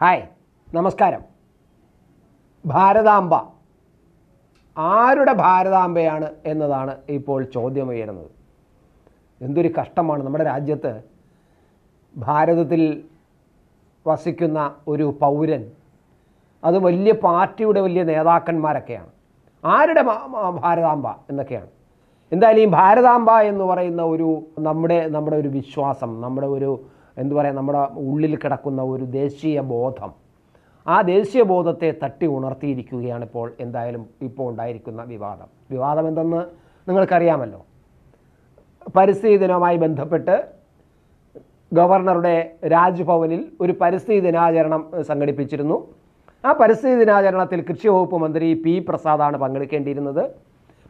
Hi നമസ്കാരം. ഭാരതാംബ. ആരുടെ ഭാരതാംബയാണ് എന്നതാണ് ഇപ്പോൾ ചോദ്യമുയരുന്നത്. എന്തൊരു കഷ്ടമാണ് നമ്മുടെ രാജ്യത്ത് ഭാരതത്തിൽ വസിക്കുന്ന ഒരു പൗരൻ. അത് വലിയ പാർട്ടിയുടെ വലിയ നേതാക്കന്മാരൊക്കെയാണ്. ആരുടെ ഭാരതാംബ എന്നൊക്കെയാണ്. എന്തായാലും ഈ ഭാരതാംബ എന്ന് പറയുന്ന ഒരു നമ്മുടെ നമ്മുടെ ഒരു വിശ്വാസം നമ്മുടെ ഒരു എന്തു പറയുക നമ്മുടെ ഉള്ളിൽ കിടക്കുന്ന ഒരു ദേശീയ ബോധം. ആ ദേശീയ ബോധത്തെ തട്ടി ഉണർത്തിയിരിക്കുകയാണ് ഇപ്പോൾ എന്തായാലും ഇപ്പോൾ ഉണ്ടായിരിക്കുന്ന വിവാദം. വിവാദം എന്തെന്ന് നിങ്ങൾക്കറിയാമല്ലോ. പരിസ്ഥിതി ദിനവുമായി ബന്ധപ്പെട്ട് ഗവർണറുടെ രാജ്ഭവനിൽ ഒരു പരിസ്ഥിതി ദിനാചരണം സംഘടിപ്പിച്ചിരുന്നു. ആ പരിസ്ഥിതി ദിനാചരണത്തിൽ കൃഷി വകുപ്പ് മന്ത്രി പി പ്രസാദാണ് പങ്കെടുക്കേണ്ടിയിരുന്നത്.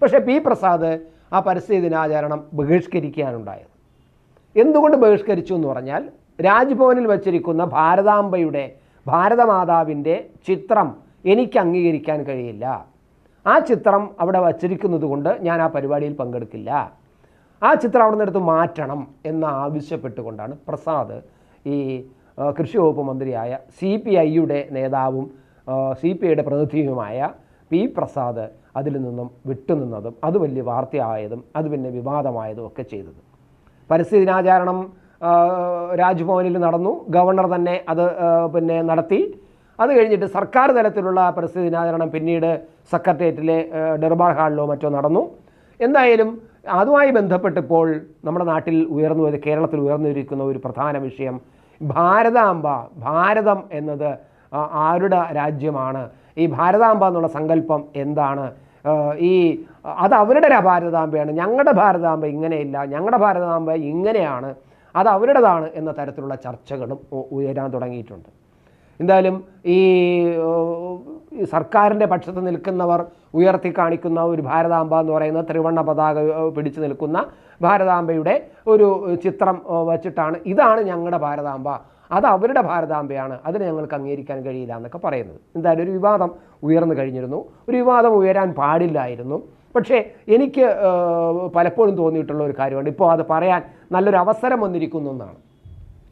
പക്ഷേ പി പ്രസാദ് ആ പരിസ്ഥിതി ദിനാചരണം ബഹിഷ്കരിക്കാനുണ്ടായത് എന്തുകൊണ്ട് ബഹിഷ്കരിച്ചു എന്ന് പറഞ്ഞാൽ രാജ്ഭവനിൽ വച്ചിരിക്കുന്ന ഭാരതാംബയുടെ ഭാരതമാതാവിന്റെ ചിത്രം എനിക്ക് അംഗീകരിക്കാൻ കഴിയില്ല. ആ ചിത്രം അവിടെ വച്ചിരിക്കുന്നത് കൊണ്ട് ഞാൻ ആ പരിപാടിയിൽ പങ്കെടുക്കില്ല. ആ ചിത്രം അവിടെ നിന്നെടുത്ത് മാറ്റണം എന്ന് ആവശ്യപ്പെട്ടുകൊണ്ടാണ് പ്രസാദ് ഈ കൃഷി വകുപ്പ് മന്ത്രിയായ സി പി ഐയുടെ നേതാവും സി പി ഐയുടെ പ്രതിനിധിയുമായ പി പ്രസാദ് അതിൽ നിന്നും വിട്ടുനിന്നതും അത് വലിയ വാർത്തയായതും അത് പിന്നെ വിവാദമായതും ഒക്കെ ചെയ്തത്. പരിസ്ഥിതി ദിനാചരണം രാജ്ഭവനിൽ നടന്നു. ഗവർണർ തന്നെ അത് പിന്നെ നടത്തി. അത് കഴിഞ്ഞിട്ട് സർക്കാർ തലത്തിലുള്ള പരിസ്ഥിതി ദിനാചരണം പിന്നീട് സെക്രട്ടേറിയറ്റിലെ ഡർബാർ ഹാളിലോ മറ്റോ നടന്നു. എന്തായാലും അതുമായി ബന്ധപ്പെട്ടിപ്പോൾ നമ്മുടെ നാട്ടിൽ ഉയർന്നു വരുന്ന കേരളത്തിൽ ഉയർന്നിരിക്കുന്ന ഒരു പ്രധാന വിഷയം ഭാരതാംബ ഭാരതം എന്നത് ആരുടെ രാജ്യമാണ്? ഈ ഭാരതാംബ എന്നുള്ള സങ്കല്പം എന്താണ്? ഈ അത് അവരുടെ ര- ഭാരതാംബയാണ് ഞങ്ങളുടെ ഭാരതാംബ ഇങ്ങനെയില്ല. ഞങ്ങളുടെ ഭാരതാംബ ഇങ്ങനെയാണ്. അത് അവരുടേതാണ് എന്ന തരത്തിലുള്ള ചർച്ചകളും ഉയരാൻ തുടങ്ങിയിട്ടുണ്ട്. എന്തായാലും ഈ സർക്കാരിന്റെ പക്ഷത്ത് നിൽക്കുന്നവർ ഉയർത്തി കാണിക്കുന്ന ഒരു ഭാരതാംബ എന്ന് പറയുന്ന ത്രിവർണ പതാക പിടിച്ചു നിൽക്കുന്ന ഭാരതാംബയുടെ ഒരു ചിത്രം വച്ചിട്ടാണ്. ഇതാണ് ഞങ്ങളുടെ ഭാരതാംബ അത് അവരുടെ ഭാരതാംബയാണ്. അതിനെ ഞങ്ങൾക്ക് അംഗീകരിക്കാൻ കഴിയില്ല എന്നൊക്കെ പറയുന്നത്. എന്തായാലും ഒരു വിവാദം ഉയർന്നു കഴിഞ്ഞിരുന്നു. ഒരു വിവാദം ഉയരാൻ പാടില്ലായിരുന്നു. പക്ഷേ എനിക്ക് പലപ്പോഴും തോന്നിയിട്ടുള്ള ഒരു കാര്യമുണ്ട് ഇപ്പോൾ അത് പറയാൻ നല്ലൊരു അവസരം വന്നിരിക്കുന്നു എന്നാണ്.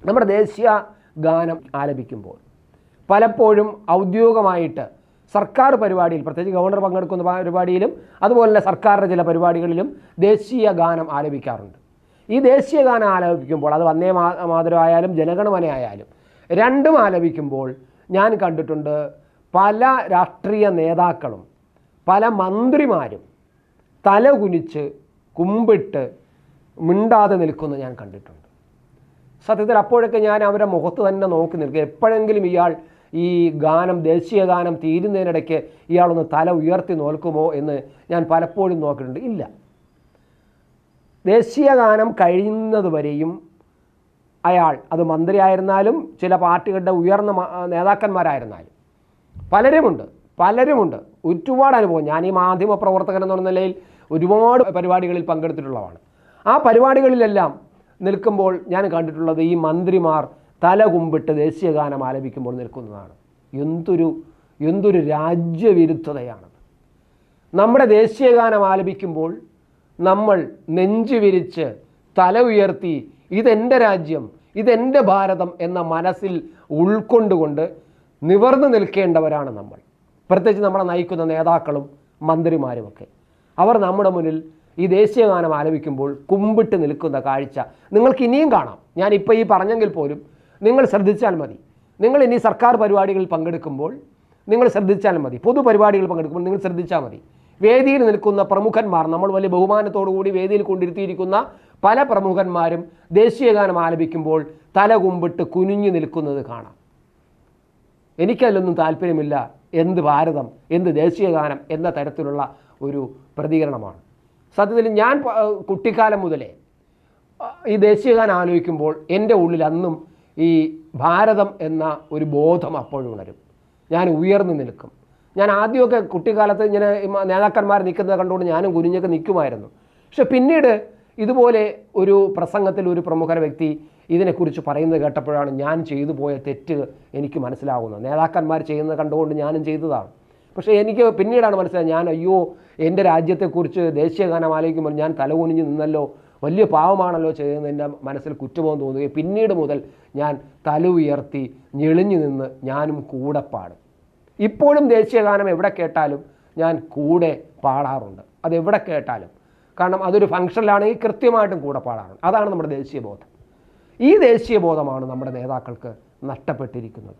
നമ്മുടെ ദേശീയ ഗാനം ആലപിക്കുമ്പോൾ പലപ്പോഴും ഔദ്യോഗികമായിട്ട് സർക്കാർ പരിപാടിയിൽ പ്രത്യേകിച്ച് ഗവർണർ പങ്കെടുക്കുന്ന പരിപാടിയിലും അതുപോലെ തന്നെ സർക്കാരിന്റെ ചില പരിപാടികളിലും ദേശീയ ഗാനം ആലപിക്കാറുണ്ട്. ഈ ദേശീയഗാനം ആലപിക്കുമ്പോൾ അത് വന്നേ മാ മാതരമായാലും ജനഗണമന ആയാലും രണ്ടും ആലപിക്കുമ്പോൾ ഞാൻ കണ്ടിട്ടുണ്ട് പല രാഷ്ട്രീയ നേതാക്കളും പല മന്ത്രിമാരും തല കുനിച്ച് കുമ്പിട്ട് മിണ്ടാതെ നിൽക്കുന്നത് ഞാൻ കണ്ടിട്ടുണ്ട്. സത്യത്തിൽ അപ്പോഴൊക്കെ ഞാൻ അവരുടെ മുഖത്ത് തന്നെ നോക്കി നിൽക്കുക എപ്പോഴെങ്കിലും ഇയാൾ ഈ ഗാനം ദേശീയ ഗാനം തീരുന്നതിനിടയ്ക്ക് ഇയാളൊന്ന് തല ഉയർത്തി നോൽക്കുമോ എന്ന് ഞാൻ പലപ്പോഴും നോക്കിയിട്ടുണ്ട്. ഇല്ല. ദേശീയ ഗാനം കഴിയുന്നത് വരെയും അയാൾ അത് മന്ത്രിയായിരുന്നാലും ചില പാർട്ടികളുടെ ഉയർന്ന നേതാക്കന്മാരായിരുന്നാലും. പലരുമുണ്ട് പലരുമുണ്ട്. ഒരുപാട് അനുഭവം. ഞാൻ ഈ മാധ്യമ പ്രവർത്തകൻ എന്ന നിലയിൽ ഒരുപാട് പരിപാടികളിൽ പങ്കെടുത്തിട്ടുള്ളതാണ് ആ പരിപാടികളിലെല്ലാം നിൽക്കുമ്പോൾ ഞാൻ കണ്ടിട്ടുള്ളത് ഈ മന്ത്രിമാർ തല കുമ്പിട്ട് ദേശീയ ഗാനം ആലപിക്കുമ്പോൾ നിൽക്കുന്നതാണ്. എന്തൊരു എന്തൊരു രാജ്യവിരുദ്ധതയാണത്. നമ്മുടെ ദേശീയ ഗാനം ആലപിക്കുമ്പോൾ നമ്മൾ നെഞ്ചു വിരിച്ച് തല ഉയർത്തി ഇതെന്റെ രാജ്യം ഇതെന്റെ ഭാരതം എന്ന മനസ്സിൽ ഉൾക്കൊണ്ടുകൊണ്ട് നിവർന്നു നിൽക്കേണ്ടവരാണ് നമ്മൾ. പ്രത്യേകിച്ച് നമ്മളെ നയിക്കുന്ന നേതാക്കളും മന്ത്രിമാരുമൊക്കെ. അവർ നമ്മുടെ മുന്നിൽ ഈ ദേശീയഗാനം ആലപിക്കുമ്പോൾ കുമ്പിട്ട് നിൽക്കുന്ന കാഴ്ച നിങ്ങൾക്ക് ഇനിയും കാണാം. ഞാൻ ഇപ്പോൾ ഈ പറഞ്ഞെങ്കിൽ പോലും നിങ്ങൾ ശ്രദ്ധിച്ചാൽ മതി. നിങ്ങൾ ഇനി സർക്കാർ പരിപാടികളിൽ പങ്കെടുക്കുമ്പോൾ നിങ്ങൾ ശ്രദ്ധിച്ചാൽ മതി. പൊതുപരിപാടികൾ പങ്കെടുക്കുമ്പോൾ നിങ്ങൾ ശ്രദ്ധിച്ചാൽ മതി. വേദിയിൽ നിൽക്കുന്ന പ്രമുഖന്മാർ നമ്മൾ വലിയ ബഹുമാനത്തോടുകൂടി വേദിയിൽ കൊണ്ടിരുത്തിയിരിക്കുന്ന പല പ്രമുഖന്മാരും ദേശീയഗാനം ആലപിക്കുമ്പോൾ തല കുമ്പിട്ട് കുനിഞ്ഞു നിൽക്കുന്നത് കാണാം. എനിക്കതിലൊന്നും താല്പര്യമില്ല എന്ത് ഭാരതം എന്ത് ദേശീയഗാനം എന്ന തരത്തിലുള്ള ഒരു പ്രതികരണമാണ്. സത്യത്തിൽ ഞാൻ കുട്ടിക്കാലം മുതലേ ഈ ദേശീയഗാനം ആലോചിക്കുമ്പോൾ എന്റെ ഉള്ളിൽ അന്നും ഈ ഭാരതം എന്ന ഒരു ബോധം അപ്പോഴും ഉണരും ഞാൻ ഉയർന്നു നിൽക്കും. ഞാൻ ആദ്യമൊക്കെ കുട്ടിക്കാലത്ത് ഇങ്ങനെ നേതാക്കന്മാർ നിൽക്കുന്നത് കണ്ടുകൊണ്ട് ഞാനും കുനിഞ്ഞൊക്കെ നിൽക്കുമായിരുന്നു. പക്ഷെ പിന്നീട് ഇതുപോലെ ഒരു പ്രസംഗത്തിൽ ഒരു പ്രമുഖ വ്യക്തി ഇതിനെക്കുറിച്ച് പറയുന്നത് കേട്ടപ്പോഴാണ് ഞാൻ ചെയ്തു പോയ തെറ്റ് എനിക്ക് മനസ്സിലാകുന്നത്. നേതാക്കന്മാർ ചെയ്യുന്നത് കണ്ടുകൊണ്ട് ഞാനും ചെയ്തതാണ്. പക്ഷേ എനിക്ക് പിന്നീടാണ് മനസ്സിലായത് ഞാൻ അയ്യോ എന്റെ രാജ്യത്തെക്കുറിച്ച് ദേശീയഗാനം ആലോചിക്കുമ്പോൾ ഞാൻ തലകുനിഞ്ഞ് നിന്നല്ലോ വലിയ പാവമാണല്ലോ ചെയ്യുന്നത് എന്റെ മനസ്സിൽ കുറ്റബോധം തോന്നുകയും പിന്നീട് മുതൽ ഞാൻ തല ഉയർത്തി ഞെളിഞ്ഞു നിന്ന് ഞാനും കൂടെ പാടും. ഇപ്പോഴും ദേശീയഗാനം എവിടെ കേട്ടാലും ഞാൻ കൂടെ പാടാറുണ്ട്. അതെവിടെ കേട്ടാലും. കാരണം അതൊരു ഫംഗ്ഷനിലാണെങ്കിൽ കൃത്യമായിട്ടും കൂടെ പാടാറുണ്ട്. അതാണ് നമ്മുടെ ദേശീയ ബോധം. ഈ ദേശീയ ബോധമാണ് നമ്മുടെ നേതാക്കൾക്ക് നഷ്ടപ്പെട്ടിരിക്കുന്നത്.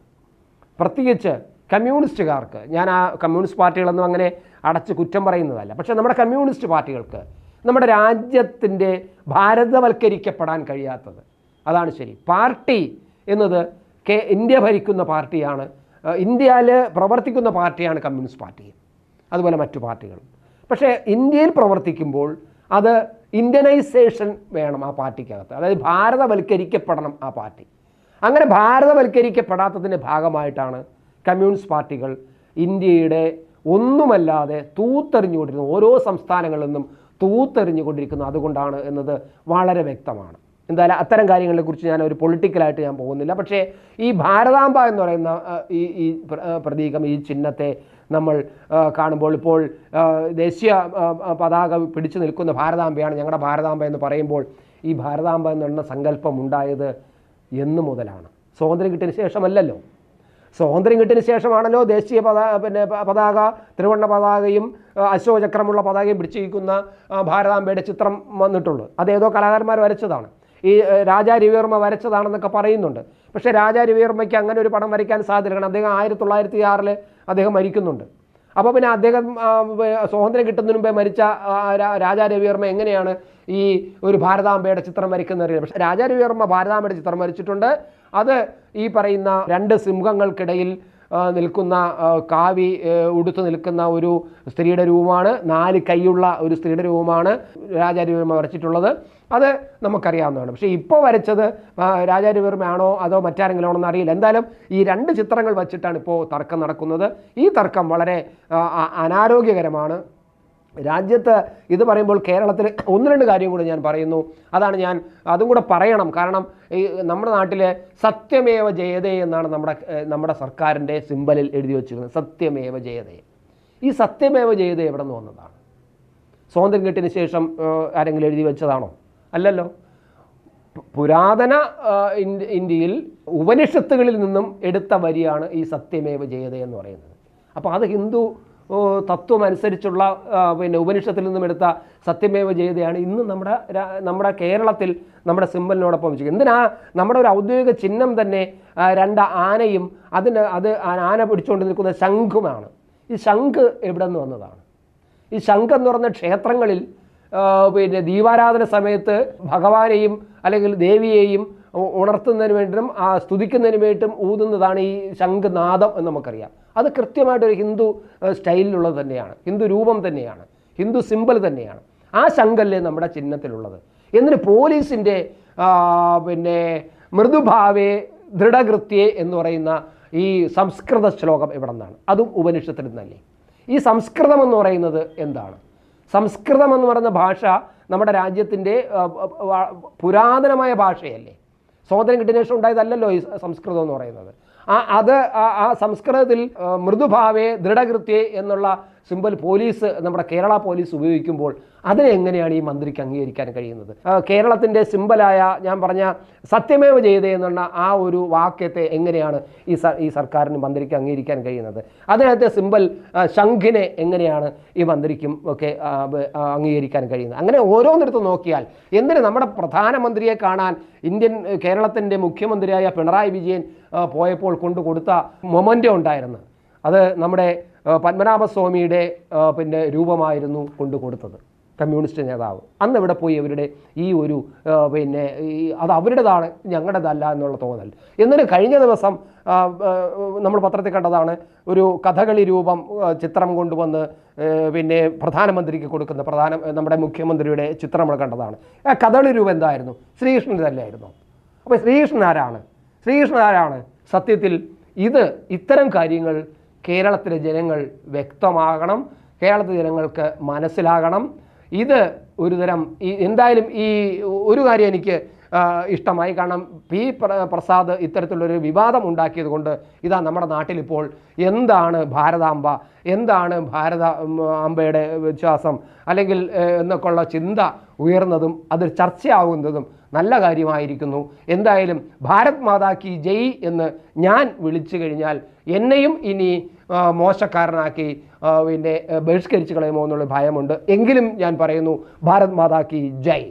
പ്രത്യേകിച്ച് കമ്മ്യൂണിസ്റ്റുകാർക്ക് ഞാൻ ആ കമ്മ്യൂണിസ്റ്റ് പാർട്ടികളൊന്നും അങ്ങനെ അടച്ച് കുറ്റം പറയുന്നതല്ല. പക്ഷേ നമ്മുടെ കമ്മ്യൂണിസ്റ്റ് പാർട്ടികൾക്ക് നമ്മുടെ രാജ്യത്തിന്റെ ഭാരതവൽക്കരിക്കപ്പെടാൻ കഴിയാത്തത്. അതാണ് ശരി. പാർട്ടി എന്നത് കെ ഇന്ത്യ ഭരിക്കുന്ന പാർട്ടിയാണ് ഇന്ത്യയിൽ പ്രവർത്തിക്കുന്ന പാർട്ടിയാണ് കമ്മ്യൂണിസ്റ്റ് പാർട്ടി. അതുപോലെ മറ്റു പാർട്ടികളും. പക്ഷേ ഇന്ത്യയിൽ പ്രവർത്തിക്കുമ്പോൾ അത് ഇന്ത്യനൈസേഷൻ വേണം ആ പാർട്ടിക്കകത്ത്. അതായത് ഭാരതവൽക്കരിക്കപ്പെടണം ആ പാർട്ടി. അങ്ങനെ ഭാരതവൽക്കരിക്കപ്പെടാത്തതിന്റെ ഭാഗമായിട്ടാണ് കമ്മ്യൂണിസ്റ്റ് പാർട്ടികൾ ഇന്ത്യയുടെ ഒന്നുമല്ലാതെ തൂത്തെറിഞ്ഞുകൊണ്ടിരുന്നത്. ഓരോ സംസ്ഥാനങ്ങളിൽ നിന്നും തൂത്തെറിഞ്ഞുകൊണ്ടിരിക്കുന്നത് അതുകൊണ്ടാണ് എന്നത് വളരെ വ്യക്തമാണ്. എന്തായാലും അത്തരം കാര്യങ്ങളെക്കുറിച്ച് ഞാൻ ഒരു പൊളിറ്റിക്കലായിട്ട് ഞാൻ പോകുന്നില്ല. പക്ഷേ ഈ ഭാരതാംബ എന്ന് പറയുന്ന ഈ ഈ പ്ര- പ്രതീകം ഈ ചിഹ്നത്തെ നമ്മൾ കാണുമ്പോൾ ഇപ്പോൾ ദേശീയ പതാക പിടിച്ചു നിൽക്കുന്ന ഭാരതാംബയാണ് ഞങ്ങളുടെ ഭാരതാംബ എന്ന് പറയുമ്പോൾ ഈ ഭാരതാംബ എന്നുള്ള സങ്കല്പം ഉണ്ടായത് എന്ന് മുതലാണ്. സ്വാതന്ത്ര്യം കിട്ടിയതിന് ശേഷമല്ലല്ലോ. സ്വാതന്ത്ര്യം കിട്ടിയതിന് ശേഷമാണല്ലോ ദേശീയ പതാ പിന്നെ പതാക ത്രിവർണ പതാകയും അശോചക്രമുള്ള പതാകയും പിടിച്ചിരിക്കുന്ന ഭാരതാംബയുടെ ചിത്രം വന്നിട്ടുള്ളൂ അതേതോ കലാകാരന്മാർ വരച്ചതാണ്. ഈ രാജാരവിവർമ്മ രാജാ രവിവർമ്മ വരച്ചതാണെന്നൊക്കെ പറയുന്നുണ്ട്. പക്ഷേ രാജാ രവിവർമ്മയ്ക്ക് അങ്ങനെ ഒരു പടം വരയ്ക്കാൻ സാധ്യത കാരണം അദ്ദേഹം ആയിരത്തി തൊള്ളായിരത്തി ആറിൽ അദ്ദേഹം മരിക്കുന്നുണ്ട്. അപ്പോൾ പിന്നെ അദ്ദേഹം സ്വാതന്ത്ര്യം കിട്ടുന്നതിന് മുമ്പേ മരിച്ച രാജാരവിവർമ്മ രാജാ രവിവർമ്മ എങ്ങനെയാണ് ഈ ഒരു ഭാരതാംബയുടെ ചിത്രം വരയ്ക്കുന്നത് അറിയില്ല പക്ഷേ രാജാ രവിവർമ്മ ഭാരതാംബയുടെ ചിത്രം വരച്ചിട്ടുണ്ട്. അത് ഈ പറയുന്ന രണ്ട് സിംഹങ്ങൾക്കിടയിൽ നിൽക്കുന്ന കാവി ഉടുത്തു നിൽക്കുന്ന ഒരു സ്ത്രീയുടെ രൂപമാണ്. നാല് കൈയുള്ള ഒരു സ്ത്രീയുടെ രൂപമാണ് രാജാരിവർമ്മ വരച്ചിട്ടുള്ളത്. അത് നമുക്കറിയാവുന്നതാണ്. പക്ഷേ ഇപ്പോൾ വരച്ചത് രാജാരിവർമ്മയാണോ അതോ മറ്റാരെങ്കിലും ആണോ അറിയില്ല. എന്തായാലും ഈ രണ്ട് ചിത്രങ്ങൾ വച്ചിട്ടാണ് ഇപ്പോൾ തർക്കം നടക്കുന്നത്. ഈ തർക്കം വളരെ അനാരോഗ്യകരമാണ്. രാജ്യത്ത് ഇത് പറയുമ്പോൾ കേരളത്തിൽ ഒന്ന് രണ്ട് കാര്യം കൂടി ഞാൻ പറയുന്നു. അതാണ് ഞാൻ അതും കൂടെ പറയണം. കാരണം ഈ നമ്മുടെ നാട്ടിലെ സത്യമേവ ജയതേ എന്നാണ് നമ്മുടെ നമ്മുടെ സർക്കാരിന്റെ സിമ്പലിൽ എഴുതി വച്ചിരുന്നത് സത്യമേവ ജയതേ. ഈ സത്യമേവ ജയതേ എവിടെ നിന്ന് വന്നതാണ്? സ്വാതന്ത്ര്യം കിട്ടിയതിന് ശേഷം ആരെങ്കിലും എഴുതി വെച്ചതാണോ? അല്ലല്ലോ. പുരാതന ഇന്ത്യയിൽ ഉപനിഷത്തുകളിൽ നിന്നും എടുത്ത വരിയാണ് ഈ സത്യമേവ ജയതേ എന്ന് പറയുന്നത്. അപ്പോൾ അത് ഹിന്ദു ഓ, തത്വം അനുസരിച്ചുള്ള ആ, പിന്നെ ഉപനിഷത്തിൽ നിന്നും എടുത്ത സത്യമേവ ജയതയാണ് ഇന്ന് നമ്മുടെ നമ്മുടെ കേരളത്തിൽ നമ്മുടെ സിമ്പലിനോടൊപ്പം വെച്ചു എന്തിനാ? നമ്മുടെ ഒരു ഔദ്യോഗിക ചിഹ്നം തന്നെ രണ്ട് ആനയും അതിന് അത് ആന പിടിച്ചുകൊണ്ട് നിൽക്കുന്ന ശംഖുമാണ്. ഈ ശംഖ് എവിടെ നിന്ന് വന്നതാണ്? ഈ ശംഖ് എന്ന് പറഞ്ഞ ക്ഷേത്രങ്ങളിൽ പിന്നെ ദീപാരാധന സമയത്ത് ഭഗവാനെയും അല്ലെങ്കിൽ ദേവിയെയും ഉണർത്തുന്നതിന് വേണ്ടിയും ആ സ്തുതിക്കുന്നതിന് വേണ്ടിയിട്ടും ഊതുന്നതാണ് ഈ ശംഖനാദം എന്ന് നമുക്കറിയാം. അത് കൃത്യമായിട്ടൊരു ഹിന്ദു സ്റ്റൈലിലുള്ളത് തന്നെയാണ്. ഹിന്ദു രൂപം തന്നെയാണ്. ഹിന്ദു സിമ്പിൾ തന്നെയാണ്. ആ ശംഖല്ലേ നമ്മുടെ ചിഹ്നത്തിലുള്ളത്. എന്നിട്ട് പോലീസിന്റെ പിന്നെ മൃദുഭാവേ ദൃഢകൃത്യേ എന്ന് പറയുന്ന ഈ സംസ്കൃത ശ്ലോകം ഇവിടെ നിന്നാണ്. അതും ഉപനിഷത്തിൽ നിന്നല്ലേ. ഈ സംസ്കൃതം എന്ന് പറയുന്നത് എന്താണ്? സംസ്കൃതം എന്ന് പറയുന്ന ഭാഷ നമ്മുടെ രാജ്യത്തിന്റെ പുരാതനമായ ഭാഷയല്ലേ. സ്വാതന്ത്ര്യം കിട്ടിയ ശേഷം ഉണ്ടായതല്ലല്ലോ ഈ സംസ്കൃതം എന്ന് പറയുന്നത്. ആ അത് ആ സംസ്കൃതത്തിൽ മൃദുഭാവേ ദൃഢകൃത്യേ എന്നുള്ള സിമ്പൽ പോലീസ് നമ്മുടെ കേരള പോലീസ് ഉപയോഗിക്കുമ്പോൾ അതിനെ എങ്ങനെയാണ് ഈ മന്ത്രിക്ക് അംഗീകരിക്കാൻ കഴിയുന്നത്? കേരളത്തിന്റെ സിമ്പലായ ഞാൻ പറഞ്ഞ സത്യമേവ ചെയ്തേ എന്നുള്ള ആ ഒരു വാക്യത്തെ എങ്ങനെയാണ് ഈ ഈ സർക്കാരിന് മന്ത്രിക്ക് അംഗീകരിക്കാൻ കഴിയുന്നത്? അതിനകത്തെ സിമ്പൽ ശംഖിനെ എങ്ങനെയാണ് ഈ മന്ത്രിക്കും ഒക്കെ അംഗീകരിക്കാൻ കഴിയുന്നത്? അങ്ങനെ ഓരോന്നിടത്ത് നോക്കിയാൽ എന്തിന് നമ്മുടെ പ്രധാനമന്ത്രിയെ കാണാൻ ഇന്ത്യൻ കേരളത്തിന്റെ മുഖ്യമന്ത്രിയായ പിണറായി വിജയൻ പോയപ്പോൾ കൊണ്ടു കൊടുത്ത മൊമന്റ് ഉണ്ടായിരുന്നു. അത് നമ്മുടെ പത്മനാഭസ്വാമിയുടെ പിന്നെ രൂപമായിരുന്നു കൊണ്ടു കൊടുത്തത് കമ്മ്യൂണിസ്റ്റ് നേതാവ്. അന്ന് ഇവിടെ പോയി അവരുടെ ഈ ഒരു പിന്നെ അത് അവരുടേതാണ് ഞങ്ങളുടേതല്ല എന്നുള്ള തോന്നൽ. എന്നിട്ട് കഴിഞ്ഞ ദിവസം നമ്മൾ പത്രത്തിൽ കണ്ടതാണ് ഒരു കഥകളി രൂപം ചിത്രം കൊണ്ടുവന്ന് പിന്നെ പ്രധാനമന്ത്രിക്ക് കൊടുക്കുന്ന പ്രധാന നമ്മുടെ മുഖ്യമന്ത്രിയുടെ ചിത്രം നമ്മൾ കണ്ടതാണ്. ആ കഥകളി രൂപം എന്തായിരുന്നു? ശ്രീകൃഷ്ണന്റെ തന്നെയായിരുന്നു. അപ്പോൾ ശ്രീകൃഷ്ണൻ ആരാണ്? ശ്രീകൃഷ്ണൻ ആരാണ്? സത്യത്തിൽ ഇത് ഇത്തരം കാര്യങ്ങൾ കേരളത്തിലെ ജനങ്ങൾ വ്യക്തമാകണം. കേരളത്തിലെ ജനങ്ങൾക്ക് മനസ്സിലാകണം. ഇത് ഒരുതരം ഈ എന്തായാലും ഈ ഒരു കാര്യം എനിക്ക് ഇഷ്ടമായി. കാരണം പി പ്ര- പ്രസാദ് ഇത്തരത്തിലുള്ളൊരു വിവാദം ഉണ്ടാക്കിയത് കൊണ്ട് ഇതാ നമ്മുടെ നാട്ടിലിപ്പോൾ എന്താണ് ഭാരതാംബ എന്താണ് ഭാരത അംബയുടെ വിശ്വാസം അല്ലെങ്കിൽ എന്നൊക്കെ എന്നൊക്കെയുള്ള ചിന്ത ഉയർന്നതും അത് ചർച്ചയാവുന്നതും നല്ല കാര്യമായിരിക്കുന്നു. എന്തായാലും ഭാരത് മാതാ കി ജയ് എന്ന് ഞാൻ വിളിച്ചു കഴിഞ്ഞാൽ എന്നെയും ഇനി മോശക്കാരനാക്കി പിന്നെ ബഹിഷ്കരിച്ച് കളയുമോ എന്നുള്ള ഭയമുണ്ട്. എങ്കിലും ഞാൻ പറയുന്നു ഭാരത് മാതാ കി ജയ്.